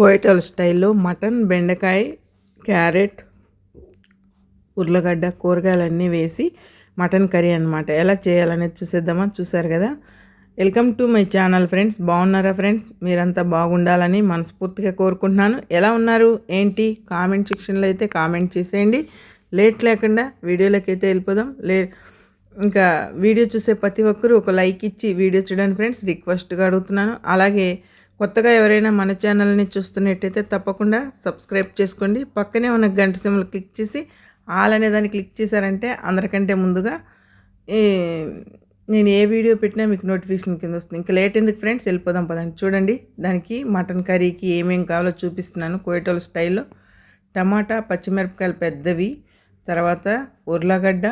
కోయటల్ స్టైల్లో మటన్ బెండకాయ క్యారెట్ ఉర్లగడ్డ కూరగాయలన్నీ వేసి మటన్ కర్రీ అనమాట ఎలా చేయాలనేది చూసేద్దామా? చూసారు కదా? Welcome to my channel friends. బాగున్నారా ఫ్రెండ్స్? మీరంతా బాగుండాలని మనస్ఫూర్తిగా కోరుకుంటున్నాను. ఎలా ఉన్నారు? ఏంటి? కామెంట్ సెక్షన్లో అయితే కామెంట్ చేసేయండి. లేట్ లేకుండా వీడియోలోకి అయితే వెళ్ళిపోదాం. లే ఇంకా వీడియో చూసే ప్రతి ఒక్కరూ ఒక లైక్ ఇచ్చి వీడియో చూడండి ఫ్రెండ్స్. రిక్వెస్ట్గా అడుగుతున్నాను. అలాగే కొత్తగా ఎవరైనా మన ఛానల్ని చూస్తున్నట్టయితే తప్పకుండా సబ్స్క్రైబ్ చేసుకోండి. పక్కనే ఉన్న గంట సింబల్ క్లిక్ చేసి ఆల్ అనే దాన్ని క్లిక్ చేశారంటే అందరికంటే ముందుగా నేను ఏ వీడియో పెట్టినా మీకు నోటిఫికేషన్ కింద వస్తుంది. ఇంకా లేట్ ఎందుకు ఫ్రెండ్స్? వెళ్ళిపోదాం పదండి. చూడండి దానికి మటన్ కర్రీకి ఏమేమి కావాలో చూపిస్తున్నాను. కోయటోల స్టైల్లో టమాటా పచ్చిమిరపకాయలు పెద్దవి తర్వాత ఉర్లగడ్డ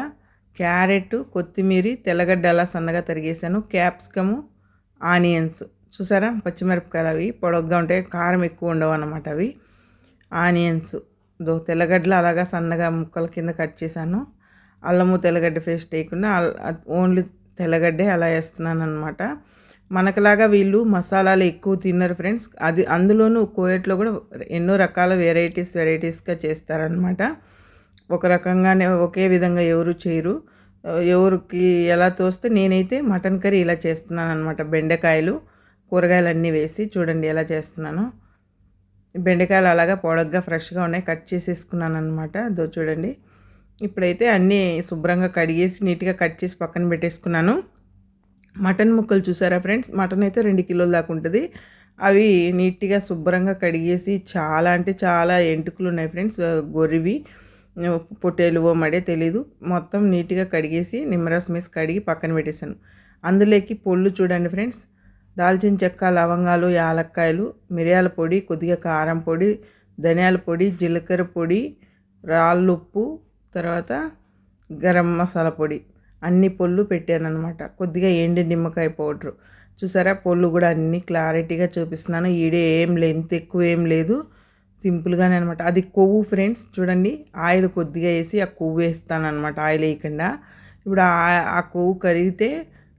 క్యారెట్ కొత్తిమీర తెల్లగడ్డ అలా సన్నగా తరిగేసాను క్యాప్సికము ఆనియన్స్. చూసారా? పచ్చిమిరపకాయలు అవి పొడగ్గా ఉంటాయి. కారం ఎక్కువ ఉండవు అన్నమాట అవి. ఆనియన్స్ దో తెల్లగడ్డలు అలాగా సన్నగా ముక్కల కింద కట్ చేశాను. అల్లము తెల్లగడ్డ పేస్ట్ వేయకుండా ఓన్లీ తెల్లగడ్డే అలా వేస్తున్నాను అనమాట మనకులాగా వీళ్ళు మసాలాలు ఎక్కువ తిన్నారు ఫ్రెండ్స్. అది అందులోనూ కోయట్లో కూడా ఎన్నో రకాల వెరైటీస్ వెరైటీస్గా చేస్తారనమాట ఒక రకంగానే ఒకే విధంగా ఎవరు చేయరు. ఎవరికి ఎలా తోస్తే నేనైతే మటన్ కర్రీ ఇలా చేస్తున్నాను అనమాట బెండకాయలు కూరగాయలన్నీ వేసి చూడండి ఎలా చేస్తున్నాను. బెండకాయలు అలాగా పొడగ్గా ఫ్రెష్గా ఉన్నాయి. కట్ చేసేసుకున్నాను అనమాట దో చూడండి. ఇప్పుడైతే అన్నీ శుభ్రంగా కడిగేసి నీట్గా కట్ చేసి పక్కన పెట్టేసుకున్నాను. మటన్ ముక్కలు చూసారా ఫ్రెండ్స్? మటన్ అయితే రెండు కిలోల దాకా ఉంటుంది. అవి నీట్గా శుభ్రంగా కడిగేసి చాలా అంటే చాలా ఎంటుకలు ఉన్నాయి ఫ్రెండ్స్. గొరివి పొట్టేలువో మడే తెలీదు. మొత్తం నీట్గా కడిగేసి నిమ్మరసం వేసి కడిగి పక్కన పెట్టేశాను. అందులోకి పొళ్ళు చూడండి ఫ్రెండ్స్. దాల్చిన చెక్క లవంగాలు యాలక్కాయలు మిరియాల పొడి కొద్దిగా కారం పొడి ధనియాల పొడి జీలకర్ర పొడి రాళ్ళుప్పు తర్వాత గరం మసాలా పొడి. అన్ని పొళ్ళు పెట్టాను అనమాట కొద్దిగా ఎండి నిమ్మకాయ పౌడరు. చూసారా? పొళ్ళు కూడా అన్ని క్లారిటీగా చూపిస్తున్నాను. ఈడే ఏం లెంత్ ఎక్కువ ఏం లేదు. సింపుల్గానే అనమాట అది కొవ్వు ఫ్రెండ్స్ చూడండి. ఆయిల్ కొద్దిగా వేసి ఆ కొవ్వు వేస్తాను అనమాట ఆయిల్ వేయకుండా. ఇప్పుడు ఆ కొవ్వు కరిగితే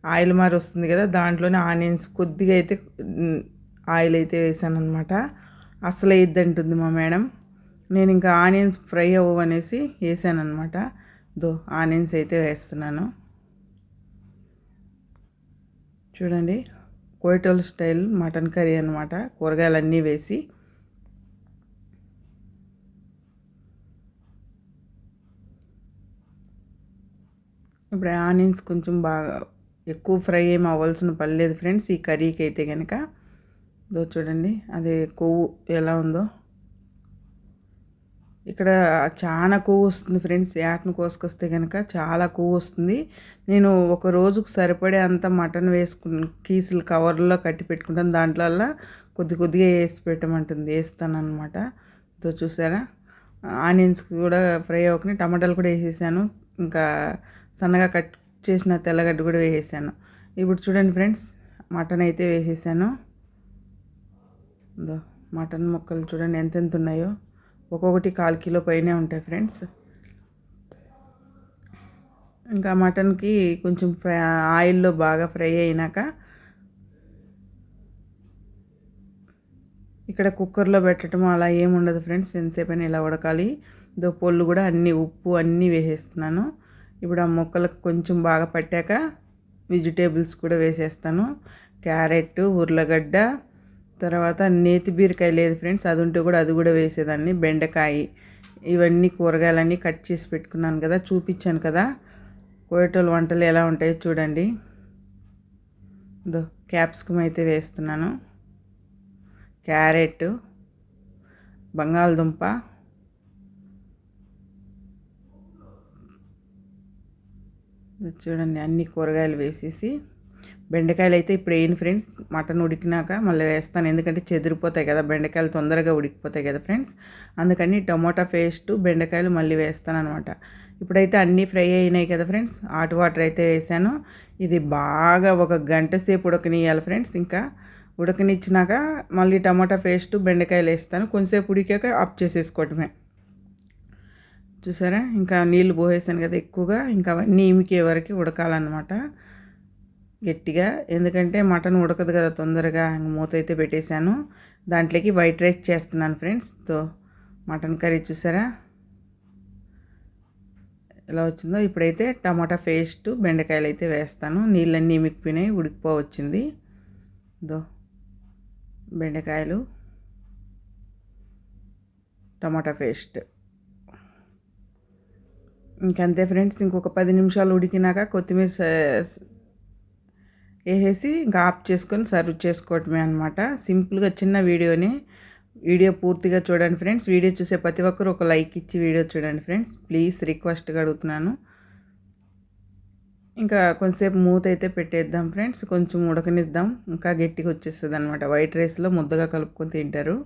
ఆయిల్ మారి వస్తుంది కదా దాంట్లోనే ఆనియన్స్ కొద్దిగా అయితే ఆయిల్ అయితే వేసాను అనమాట అసలు వేయద్దంటుంది మా మేడం. నేను ఇంకా ఆనియన్స్ ఫ్రై అవ్వనేసి వేసాను అనమాట దో ఆనియన్స్ అయితే వేస్తున్నాను. చూడండి కోయటోల్ స్టైల్ మటన్ కర్రీ అనమాట కూరగాయలన్నీ వేసి. ఇప్పుడు ఆనియన్స్ కొంచెం బాగా ఎక్కువ ఫ్రై ఏం అవ్వాల్సిన పని లేదు ఫ్రెండ్స్. ఈ కర్రీకి అయితే కనుక దో చూడండి అది కొవ్వు ఎలా ఉందో. ఇక్కడ చాలా కొవ్వు వస్తుంది ఫ్రెండ్స్. యాటను కోసుకొస్తే కనుక చాలా కొవ్వు వస్తుంది. నేను ఒక రోజుకు సరిపడే అంత మటన్ వేసుకుని కీసులు కవర్లో కట్టి పెట్టుకుంటాను. దాంట్లో కొద్ది కొద్దిగా వేసి పెట్టమంటుంది వేస్తాను అనమాట చూసారా? ఆనియన్స్ కూడా ఫ్రై అవ్వకుండా టమాటాలు కూడా వేసేసాను. ఇంకా సన్నగా కట్ చేసిన తెల్లగడ్డ కూడా వేసేసాను. ఇప్పుడు చూడండి ఫ్రెండ్స్ మటన్ అయితే వేసేసాను. మటన్ ముక్కలు చూడండి ఎంతెంత ఉన్నాయో. ఒక్కొక్కటి కాల్ కిలో పైనే ఉంటాయి ఫ్రెండ్స్. ఇంకా మటన్కి కొంచెం ఫ్రై ఆయిల్లో బాగా ఫ్రై అయినాక ఇక్కడ కుక్కర్లో పెట్టడం అలా ఏముండదు ఫ్రెండ్స్ ఎంతసేపు అయినా ఇలా ఉడకాలి. దో పొల్లు కూడా అన్నీ ఉప్పు అన్నీ వేసేస్తున్నాను. ఇప్పుడు ఆ మొక్కలకు కొంచెం బాగా పట్టాక వెజిటేబుల్స్ కూడా వేసేస్తాను. క్యారెట్ ఉర్లగడ్డ తర్వాత నేతి బీరకాయ లేదు ఫ్రెండ్స్ అది ఉంటే కూడా అది కూడా వేసేదాన్ని. బెండకాయ ఇవన్నీ కూరగాయలన్నీ కట్ చేసి పెట్టుకున్నాను కదా చూపించాను కదా. కోయటోలు వంటలు ఎలా ఉంటాయో చూడండి. దో క్యాప్సికమ్ అయితే వేస్తున్నాను. క్యారెట్ బంగాళదుంప చూడండి అన్ని కూరగాయలు వేసేసి బెండకాయలు అయితే ఇప్పుడు వేయను ఫ్రెండ్స్. మటన్ ఉడికినాక మళ్ళీ వేస్తాను. ఎందుకంటే చెదిరిపోతాయి కదా బెండకాయలు తొందరగా ఉడికిపోతాయి కదా ఫ్రెండ్స్. అందుకని టమోటా పేస్ట్ బెండకాయలు మళ్ళీ వేస్తాను అనమాట ఇప్పుడైతే అన్నీ ఫ్రై అయినాయి కదా ఫ్రెండ్స్. హాట్ వాటర్ అయితే వేసాను. ఇది బాగా ఒక గంట సేపు ఉడకనియాలి ఫ్రెండ్స్. ఇంకా ఉడకనిచ్చినాక మళ్ళీ టమాటా పేస్ట్ బెండకాయలు వేస్తాను. కొంచెంసేపు ఉడికాక ఆఫ్ చేసేసుకోవటమే. చూసారా? ఇంకా నీళ్ళు పోసేసాను కదా ఎక్కువగా. ఇంకా అవన్నీ ఈమికే వరకు ఉడకాలన్నమాట. గట్టిగా. ఎందుకంటే మటన్ ఉడకదు కదా తొందరగా. మూత అయితే పెట్టేశాను. దాంట్లోకి వైట్ రైస్ చేస్తున్నాను ఫ్రెండ్స్. తో మటన్ కర్రీ చూసారా? ఎలా వచ్చిందో? ఇప్పుడైతే టమాటా పేస్ట్ బెండకాయలు అయితే వేస్తాను. నీళ్ళన్నీ మిక్కిపోయినాయి ఉడికిపోవచ్చింది. దో బెండకాయలు టమాటా పేస్ట్. ఇంకంతే ఫ్రెండ్స్ ఇంకొక పది నిమిషాలు ఉడికినాక కొత్తిమీర వేసేసి ఇంకా ఆఫ్ చేసుకొని సర్వ్ చేసుకోవటమే అనమాట సింపుల్గా చిన్న వీడియోని వీడియో పూర్తిగా చూడండి ఫ్రెండ్స్. వీడియో చూసే ప్రతి ఒక్కరు ఒక లైక్ ఇచ్చి వీడియో చూడండి ఫ్రెండ్స్. ప్లీజ్ రిక్వెస్ట్గా అడుగుతున్నాను. ఇంకా కొంచెంసేపు మూత అయితే పెట్టేద్దాం ఫ్రెండ్స్. కొంచెం ఉడకనిద్దాం. ఇంకా గట్టిగా వచ్చేస్తుంది అనమాట వైట్ రైస్లో ముద్దగా కలుపుకొని తింటారు.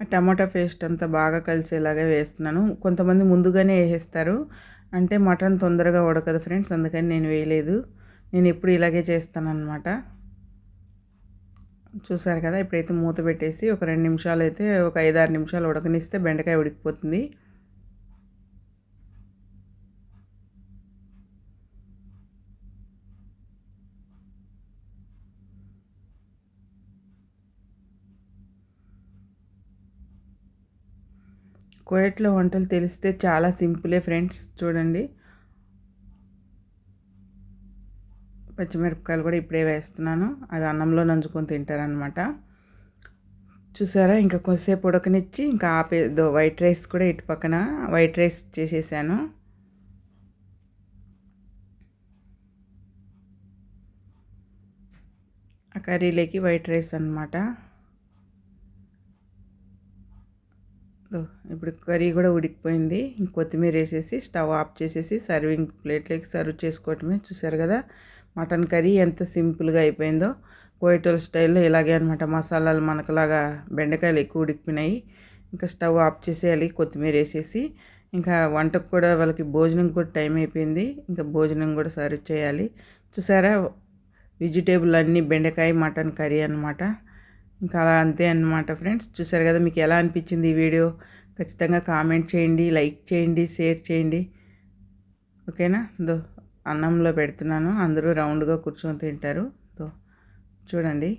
టమాటా పేస్ట్ అంతా బాగా కలిసేలాగా వేస్తున్నాను. కొంతమంది ముందుగానే వేసేస్తారు. అంటే మటన్ తొందరగా ఉడకదు ఫ్రెండ్స్ అందుకని నేను వేయలేదు. నేను ఎప్పుడు ఇలాగే చేస్తానన్నమాట. చూసారు కదా ఇప్పుడైతే మూత పెట్టేసి ఒక రెండు నిమిషాలు అయితే ఒక ఐదారు నిమిషాలు ఉడకనిస్తే బెండకాయ ఉడికిపోతుంది. కోయట్లో వంటలు తెలిస్తే చాలా సింపులే ఫ్రెండ్స్. చూడండి. పచ్చిమిరపకాయలు కూడా ఇప్పుడే వేస్తున్నాను. అవి అన్నంలో నంచుకొని తింటారనమాట చూసారా? ఇంకా కొద్దిసేపు ఉడకనిచ్చి ఇంకా ఆపేదో వైట్ రైస్ కూడా ఇటు పక్కన వైట్ రైస్ చేసేసాను. ఆ కర్రీలోకి వైట్ రైస్ అనమాట ఇప్పుడు కర్రీ కూడా ఉడికిపోయింది. కొత్తిమీర వేసేసి స్టవ్ ఆఫ్ చేసేసి సర్వింగ్ ప్లేట్లోకి సర్వ్ చేసుకోవటమే. చూసారు కదా మటన్ కర్రీ ఎంత సింపుల్గా అయిపోయిందో. కోయటోల్ స్టైల్లో ఇలాగే అనమాట మసాలాలు మనకులాగా బెండకాయలు ఎక్కువ ఉడికిపోయినాయి. ఇంకా స్టవ్ ఆఫ్ చేసేయాలి కొత్తిమీర వేసేసి. ఇంకా వంటకు కూడా వాళ్ళకి భోజనం కూడా టైం అయిపోయింది. ఇంకా భోజనం కూడా సర్వ్ చేయాలి. చూసారా వెజిటేబుల్ అన్నీ బెండకాయ మటన్ కర్రీ అనమాట ఇంకా అలా అంతే అనమాట ఫ్రెండ్స్. చూసారు కదా మీకు ఎలా అనిపించింది ఈ వీడియో? ఖచ్చితంగా కామెంట్ చేయండి లైక్ చేయండి షేర్ చేయండి. ఓకేనా? దో అన్నంలో పెడుతున్నాను. అందరూ రౌండ్గా కూర్చొని తింటారు. దో చూడండి.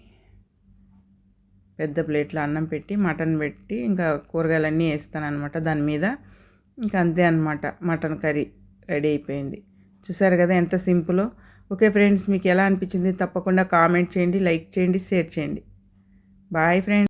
పెద్ద ప్లేట్లో అన్నం పెట్టి మటన్ పెట్టి ఇంకా కూరగాయలన్నీ వేస్తాను అనమాట దాని మీద. ఇంకా అంతే అనమాట మటన్ కర్రీ రెడీ అయిపోయింది. చూసారు కదా ఎంత సింపులో. ఓకే ఫ్రెండ్స్ మీకు ఎలా అనిపించింది? తప్పకుండా కామెంట్ చేయండి లైక్ చేయండి షేర్ చేయండి. Bye friends